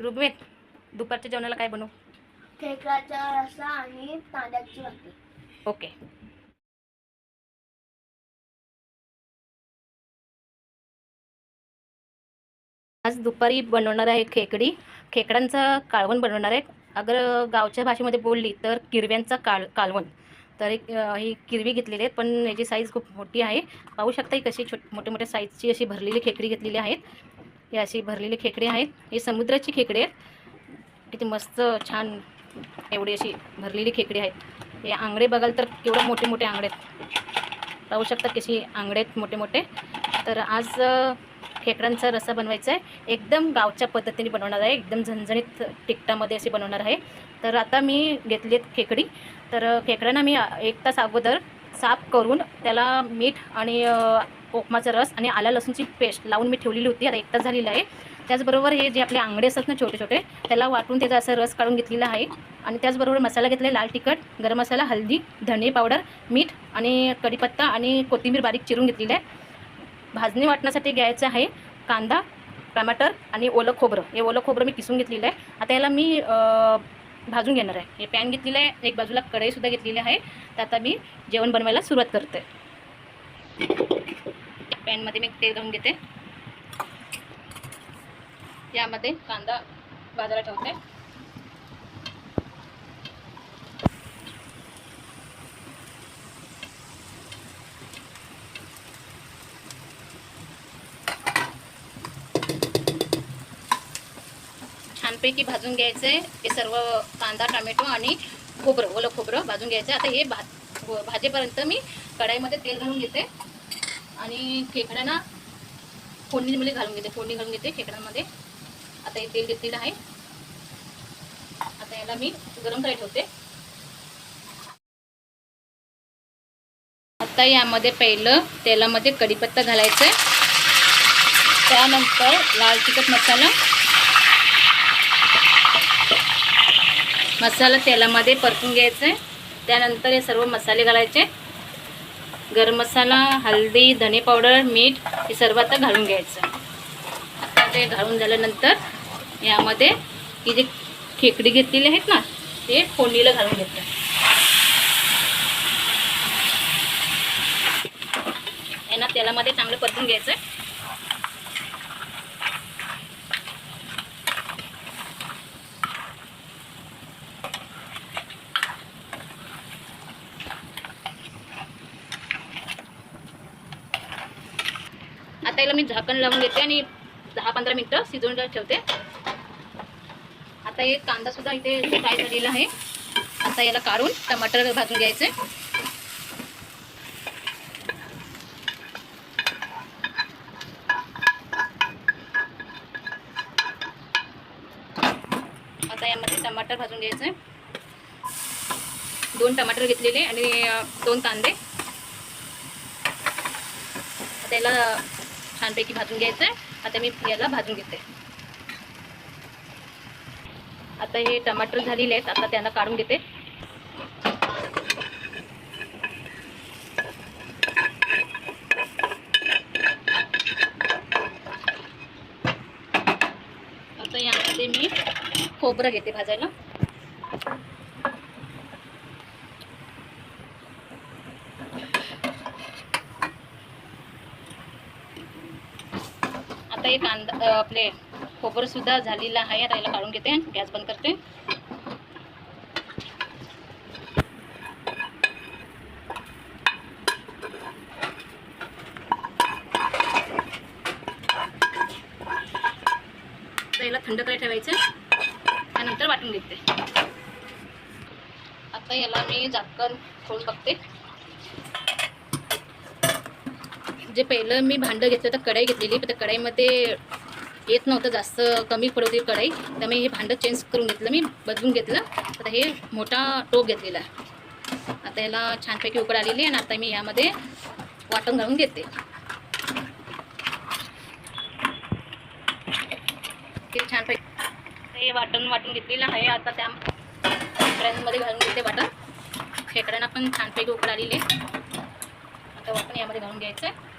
ऋग्वेद दुपारच्या जेवणाला काय बनवू? खेकड्याचा रस्सा आणि तांदळाची भाकरी. ओके. आज दुपारी बनवणार आहे खेकडी. खेकड्यांचं कालवण बनवणार आहे. अगर गावच्या भाषेमध्ये बोलली तर किरव्यांचा काल कालवण. तर एक ही किरवी घेतलेली आहेत पण याची साईज खूप मोठी आहे. पाहू शकता ही कशी छोट मोठे मोठ्या साईजची अशी भरलेली खेकडी घेतलेली आहेत. हे अशी भरलेली खेकडी आहेत. ही समुद्राची खेकडी आहेत. किती मस्त छान एवढी अशी भरलेली खेकडी आहेत. हे आंगडे बघाल तर केवढे मोठे मोठे आंगडे आहेत. पाहू शकता कशी आंगडे आहेत मोठे मोठे. तर आज खेकड्यांचा रस्सा बनवायचा आहे. एकदम गावच्या पद्धतीने बनवणार आहे. एकदम झणझणीत तिखटामध्ये असे बनवणार आहे. तर आता मी घेतली आहेत खेकडी. तर खेकड्यांना मी एक तास अगोदर साफ करून त्याला मीठ आणि कोकमाचा रस आणि आला लसूणची पेस्ट लावून मी ठेवलेली होती आता एक तास आहे. त्याचबरोबर हे जे आपले आंगडे असतात ना छोटे छोटे त्याला वाटून त्याचा असा रस काढून घेतलेला आहे. आणि त्याचबरोबर मसाला घेतला आहे लाल तिखट गरम मसाला हल्दी धणे पावडर मीठ आणि कढीपत्ता आणि कोथिंबीर बारीक चिरून घेतलेली आहे. भाजणी वाटण्यासाठी घ्यायचं आहे कांदा टमाटर आणि ओलं खोबरं. हे ओलं खोबरं मी किसून घेतलेलं आहे. आता याला मी भाजून घेणार आहे. हे पॅन घेतलेलं आहे एक बाजूला कढईसुद्धा घेतलेली आहे. तर आता मी जेवण बनवायला सुरुवात करते. पॅनमध्ये मी तेल घालून घेते. यामध्ये कांदा बाजारात ठेवते. छानपैकी भाजून घ्यायचं आहे हे सर्व कांदा टोमॅटो आणि खोबरं ओलं खोबरं भाजून घ्यायचं. आता हे भा भाजेपर्यंत मी कढाईमध्ये तेल घालून घेते. आणि खेकड्यांना फोडणीमध्ये घालून घेते. फोडणी घालून घेते खेकड्यांमध्ये. आता हे तेल घेतलेलं आहे. आता याला मी गरम करायला ठेवते. आता यामध्ये पहिलं तेलामध्ये कढीपत्ता घालायचं त्यानंतर लाल तिखट मसाला. मसाला तेलामध्ये परतून घ्यायचं आहे त्यानंतर हे सर्व मसाले घालायचे. गरम मसाला हल्दी धने पावडर मीठ हे सर्व आता घालून घ्यायचं. आता ते घालून झाल्यानंतर यामध्ये ही जे खेकडी घेतलेली आहेत ना ते फोडणीला घालून घेतात यांना तेलामध्ये चांगलं परतून घ्यायचं आता याला मी झाकण लावून घेते आणि दहा पंधरा मिनटं शिजवून ठेवते. आता हे कांदा सुद्धा इथे फ्राय झालेला आहे. आता याला काढून टमाटर भाजून घ्यायचे. आता यामध्ये टमाटर भाजून घ्यायचे. दोन टमाटर घेतलेले आणि दोन कांदे. आता याला छानपैकी भाजून घ्यायचं आहे आता मी याला भाजून घेते. आता हे टमाटर झालेले आहेत. आता त्यांना काढून घेते. आता यामध्ये मी खोबरं घेते भाजायला. कांदा आपले खोबरं सुद्धा झालेलं आहे. आता याला काढून घेते. गॅस बंद करते. याला थंड करायला ठेवायचं. त्यानंतर वाटून घेते. आता याला मी झाकण खोलून बघते. जे पहिलं मी भांडं घेतलं तर कढाई घेतलेली पण त्या कढाईमध्ये येत नव्हतं जास्त कमी पडत कढाई. कढाई त्यामुळे हे भांडं चेंज करून घेतलं मी बदलून घेतलं. आता हे मोठा टोप घेतलेला आहे. आता याला छानपैकी उकड आलेली आहे आणि आता मी यामध्ये वाटण घालून घेते. छानपैकी हे वाटण वाटून घेतलेलं आहे. आता त्या खेकड्यांमध्ये घालून घेते वाटण. खेकड्यांना पण छानपैकी उकड आलेली आहे. आता वाटण यामध्ये घालून घ्यायचं आहे.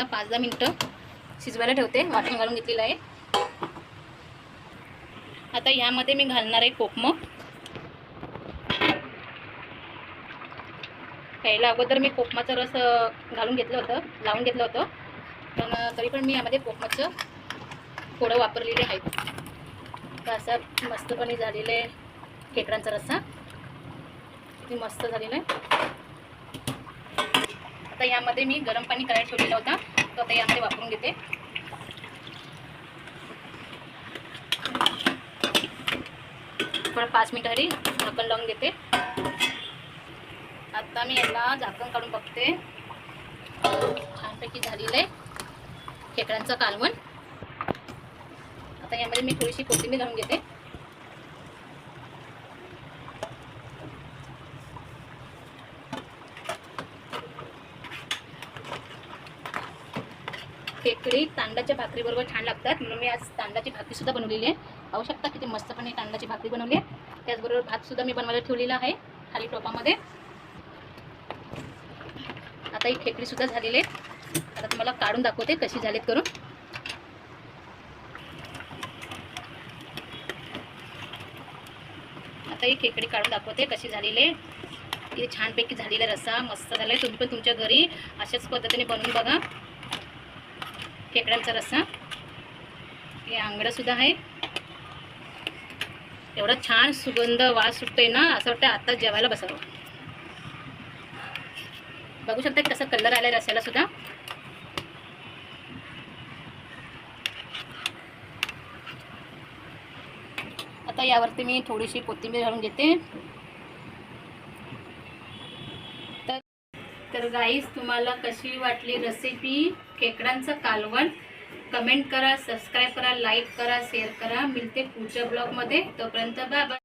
याला पाच दहा मिनटं शिजवायला ठेवते. वाटण घालून घेतलेलं आहे. आता यामध्ये मी घालणार आहे कोकम. खायला अगोदर मी कोकमाचं रस घालून घेतलं होतं लावून घेतलं होतं. पण तरी पण मी यामध्ये कोकमाचं थोडं वापरलेले आहे तर असा मस्तपणे झालेलं आहे खेकडांचा रस्सा. किती मस्त झालेला आहे. आता यामध्ये मी गरम पाणी करायला ठेवलेला होता. तो आता यामध्ये वापरून घेते. थोडं पाच मिनिटासाठी झाकण लावून घेते. आता मी याला झाकण काढून बघते. छानपैकी झालेलं आहे खेकड्यांचं कालवण. आता यामध्ये मी थोडीशी कोथिंबीर घालून घेते. खेकडी तांदळाच्या भाकरीबरोबर छान लागतात. म्हणून मी आज तांदळाची भाकरीसुद्धा बनवलेली आहे. पाहू शकता किती मस्तपणे तांदळाची भाकरी बनवली आहे. त्याचबरोबर भातसुद्धा मी बनवायला ठेवलेला आहे खाली टोपामध्ये. आता ही खेकडीसुद्धा झालेली आहे. आता तुम्हाला काढून दाखवते कशी झालीत करून. आता ही खेकडी काढून दाखवते कशी झालेली आहे. छानपैकी झालेला रस्सा मस्त झाला आहे. तुम्ही पण तुमच्या घरी अशाच पद्धतीने बनवून बघा. खेकड्यांचा रस्सा. हे आंगडंसुद्धा आहे. एवढा छान सुगंध वास सुटतोय ना असं वाटतं आता जेवायला बसावं. बघू शकता की कसा कलर आलाय रस्याला सुद्धा. आता यावरती मी थोडीशी कोथिंबीर घालून घेते तर तर गाईज तुम्हाला कशी वाटली रेसिपी खेकड्यांचं कालवण? कमेंट करा सबस्क्राईब करा लाईक करा शेअर करा. मिळते पुढच्या ब्लॉगमध्ये तोपर्यंत बाबा